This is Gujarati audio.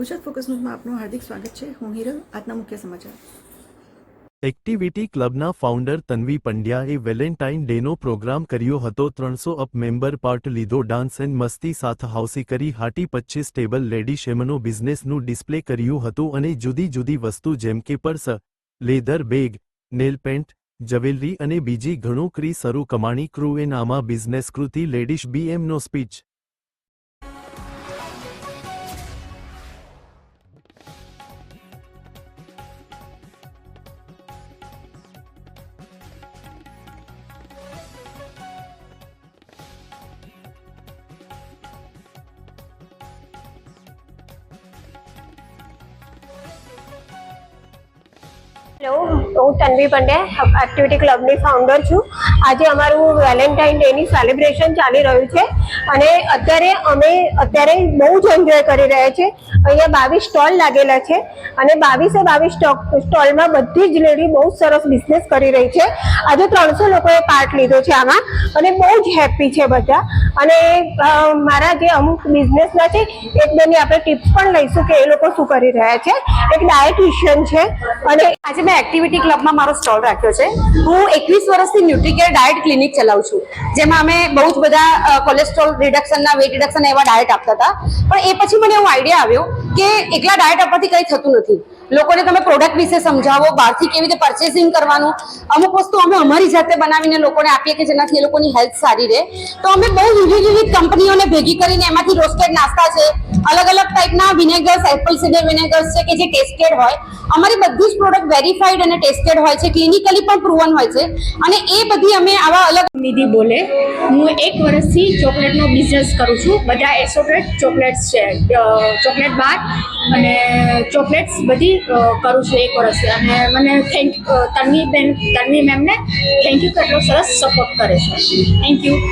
ગુજરાત ફોકસ ન્યૂઝમાં આપનું હાર્દિક સ્વાગત છે. હું હિરલ, આજના મુખ્ય સમાચાર. એક્ટિવિટી ક્લબના ફાઉન્ડર તન્વી પંડ્યાએ વેલેન્ટાઇન ડેનો પ્રોગ્રામ કર્યો હતો. ત્રણસો અપ મેમ્બર પાર્ટ લીધો. ડાન્સ એન્ડ મસ્તી સાથ હાઉસી કરી હાટી પચ્ચીસ ટેબલ લેડી શેમનો બિઝનેસનું ડિસ્પ્લે કર્યું હતું અને જુદી જુદી વસ્તુ જેમ કે purse, leather bag, nail paint, jewellery અને બીજી ઘણું ક્રી શરૂ કમાણી. ક્રૂએ નામા બિઝનેસ કૃતિ લેડીશ બીએમનો સ્પીચ હેલો, હું તન્વી પંડ્યા એક્ટિવિટી ક્લબની ફાઉન્ડર છું. આજે અમારું વેલેન્ટાઇન ડેની સેલિબ્રેશન ચાલી રહ્યું છે. અને અત્યારે અમે, અત્યારે બહુ જ એન્જોય કરી રહ્યા છે અહીંયા બાવીસ સ્ટોલ લાગેલા છે. અને બાવીસે બાવીસ સ્ટોલમાં બધી જ લેડી બહુ સરસ બિઝનેસ કરી રહી છે. આજે ત્રણસો લોકોએ પાર્ટ લીધો છે આમાં. અને બહુ જ હેપી છે બધા. અને મારા જે અમુક બિઝનેસના છે, એક બેની આપણે ટિપ્સ પણ લઈશું કે એ લોકો શું કરી રહ્યા છે. એક ડાયટિશિયન છે. અને આજે મેં એક્ટિવિટી ક્લબમાં મારો સ્ટોલ રાખ્યો છે. હું એકવીસ વર્ષથી ન્યુટ્રીકેર ડાયટ ક્લિનિક ચલાવું છું. જેમાં અમે બહુ જ બધા કોલેસ્ટ્રોલ રિડક્શનના વેટ રિડક્શન એવા ડાયટ આપતા હતા. પણ એ પછી મને એવો આઈડિયા આવ્યો કે એકલા ડાયટ આપવાથી કંઈ થતું નથી. લોકોને તમે પ્રોડક્ટ વિશે સમજાવો, બહારથી કેવી રીતે પરચેસિંગ કરવાનું. અમુક વસ્તુ અમે અમારી જાતે બનાવીને લોકોને આપીએ કે જેનાથી એ લોકોની હેલ્થ સારી રહે. તો અમે બહુ વિવિધ વિવિધ કંપનીઓને ભેગી કરીને એમાંથી રોસ્ટેડ નાસ્તા છે અલગ અલગ ટાઈપના વિનેગર્સ એપલ સિડર વિનેગર્સ છે કે જે ટેસ્ટેડ હોય. અમારી બધી જ પ્રોડક્ટ વેરીફાઈડ અને ટેસ્ટેડ હોય છે ક્લિનિકલી પણ પ્રૂવન હોય છે. અને એ બધી અમે આવા અલગ નિધિ બોલે. હું એક વર્ષથી ચોકલેટનો બિઝનેસ કરું છું. બધા એસોટેડ ચોકલેટ્સ છે ચોકલેટ બાર અને ચોકલેટ્સ બધી કરું છું એક વર્ષથી. અને મને થેન્ક તન્વી બેન, તન્વી મેમને થેન્ક યુ કેટલો સરસ સપોર્ટ કરે છે. Thank you